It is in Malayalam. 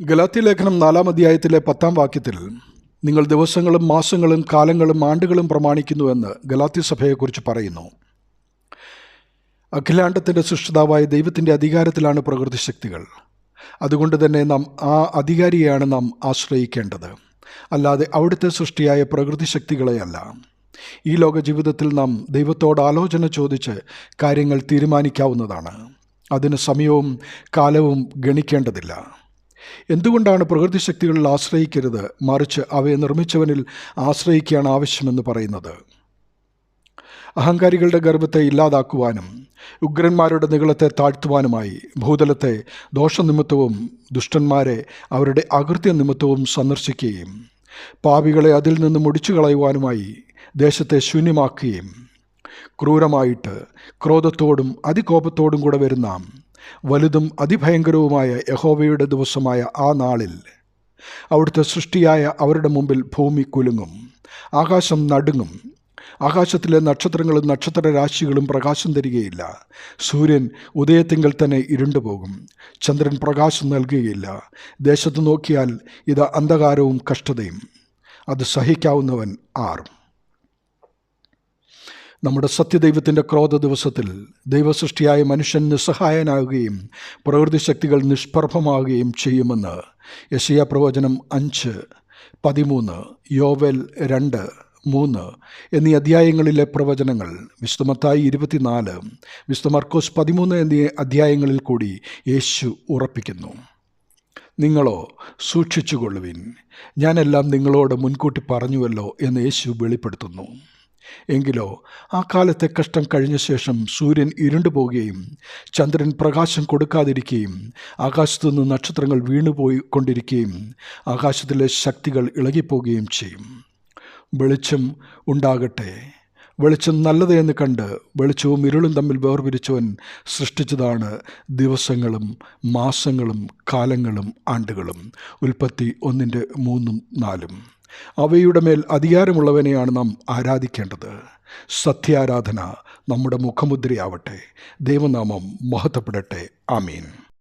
ഗലാത്തി ലേഖനം നാലാം അധ്യായത്തിലെ പത്താം വാക്യത്തിൽ നിങ്ങൾ ദിവസങ്ങളും മാസങ്ങളും കാലങ്ങളും ആണ്ടുകളും പ്രമാണിക്കുന്നുവെന്ന് ഗലാത്തി സഭയെക്കുറിച്ച് പറയുന്നു. അഖിലാണ്ടത്തിന്റെ സൃഷ്ടിതാവായ ദൈവത്തിന്റെ അധികാരത്തിലാണ് പ്രകൃതി ശക്തികൾ. അതുകൊണ്ട് തന്നെ നാം ആ അധികാരിയെയാണ് നാം ആശ്രയിക്കേണ്ടത്. അല്ലാതെ അവിടുത്തെ സൃഷ്ടിയായ പ്രകൃതി ശക്തികളെയല്ല. ഈ ലോക ജീവിതത്തിൽ നാം ദൈവത്തോട് ആലോചന ചോദിച്ച് കാര്യങ്ങൾ തീരുമാനിക്കാവുന്നതാണ്. അതിന് സമയവും കാലവും ഗണിക്കേണ്ടതില്ല. എന്തുകൊണ്ടാണ് പ്രകൃതി ശക്തികളിൽ ആശ്രയിക്കരുത്? മറിച്ച് അവയെ നിർമ്മിച്ചവനിൽ ആശ്രയിക്കുകയാണ് ആവശ്യമെന്ന് പറയുന്നത്. അഹങ്കാരികളുടെ ഗർഭത്തെ ഇല്ലാതാക്കുവാനും ഉഗ്രന്മാരുടെ നികളത്തെ താഴ്ത്തുവാനുമായി ഭൂതലത്തെ ദോഷനിമിത്തവും ദുഷ്ടന്മാരെ അവരുടെ അകൃത്യ നിമിത്തവും സന്ദർശിക്കുകയും പാപികളെ അതിൽ നിന്ന് മുടിച്ചു കളയുവാനുമായി ദേശത്തെ ശൂന്യമാക്കുകയും ക്രൂരമായിട്ട് ക്രോധത്തോടും അതികോപത്തോടും കൂടെ വരുന്ന വലുതും അതിഭയങ്കരവുമായ യഹോവയുടെ ദിവസമായ ആ നാളിൽ അവിടുത്തെ സൃഷ്ടിയായ അവരുടെ മുമ്പിൽ ഭൂമി കുലുങ്ങും ആകാശം നടുങ്ങും ആകാശത്തിലെ നക്ഷത്രങ്ങളും നക്ഷത്രരാശികളും പ്രകാശം തരികയില്ല. സൂര്യൻ ഉദയത്തിങ്കൽ തന്നെ ഇരുണ്ടുപോകും ചന്ദ്രൻ പ്രകാശം നൽകുകയില്ല. ദേശത്ത് നോക്കിയാൽ ഇത് അന്ധകാരവും കഷ്ടതയും. അത് സഹിക്കാവുന്നവൻ ആർ? നമ്മുടെ സത്യദൈവത്തിന്റെ ക്രോധ ദിവസത്തിൽ ദൈവസൃഷ്ടിയായ മനുഷ്യൻ നിസ്സഹായനാകുകയും പ്രകൃതി ശക്തികൾ നിഷ്പ്രഭമാകുകയും ചെയ്യുമെന്ന് യശിയ പ്രവചനം അഞ്ച് പതിമൂന്ന് യോവൽ രണ്ട് മൂന്ന് എന്നീ അധ്യായങ്ങളിലെ പ്രവചനങ്ങൾ വിശുദ്ധമത്തായി ഇരുപത്തിനാല് വിശുദ്ധ മർക്കോസ് പതിമൂന്ന് എന്നീ അധ്യായങ്ങളിൽ കൂടി യേശു ഉറപ്പിക്കുന്നു. നിങ്ങളോ സൂക്ഷിച്ചുകൊള്ളുവിൻ. ഞാനെല്ലാം നിങ്ങളോട് മുൻകൂട്ടി പറഞ്ഞുവല്ലോ എന്ന് യേശു വെളിപ്പെടുത്തുന്നു. എങ്കിലോ ആ കാലത്തെ കഷ്ടം കഴിഞ്ഞ ശേഷം സൂര്യൻ ഇരുണ്ടു പോവുകയും ചന്ദ്രൻ പ്രകാശം കൊടുക്കാതിരിക്കുകയും ആകാശത്തുനിന്ന് നക്ഷത്രങ്ങൾ വീണുപോയി കൊണ്ടിരിക്കുകയും ആകാശത്തിലെ ശക്തികൾ ഇളകിപ്പോവുകയും ചെയ്യും. വെളിച്ചം ഉണ്ടാകട്ടെ. വെളിച്ചം നല്ലത് എന്ന് കണ്ട് വെളിച്ചവും ഇരുളും തമ്മിൽ വേർപിരിച്ചവൻ സൃഷ്ടിച്ചതാണ് ദിവസങ്ങളും മാസങ്ങളും കാലങ്ങളും ആണ്ടുകളും. ഉൽപ്പത്തി ഒന്നിന്റെ മൂന്നും നാലും. അവയുടെ മേൽ അധികാരമുള്ളവനെയാണ് നാം ആരാധിക്കേണ്ടത്. സത്യാരാധന നമ്മുടെ മുഖമുദ്രയാവട്ടെ. ദൈവനാമം മഹത്വപ്പെടട്ടെ. ആമീൻ.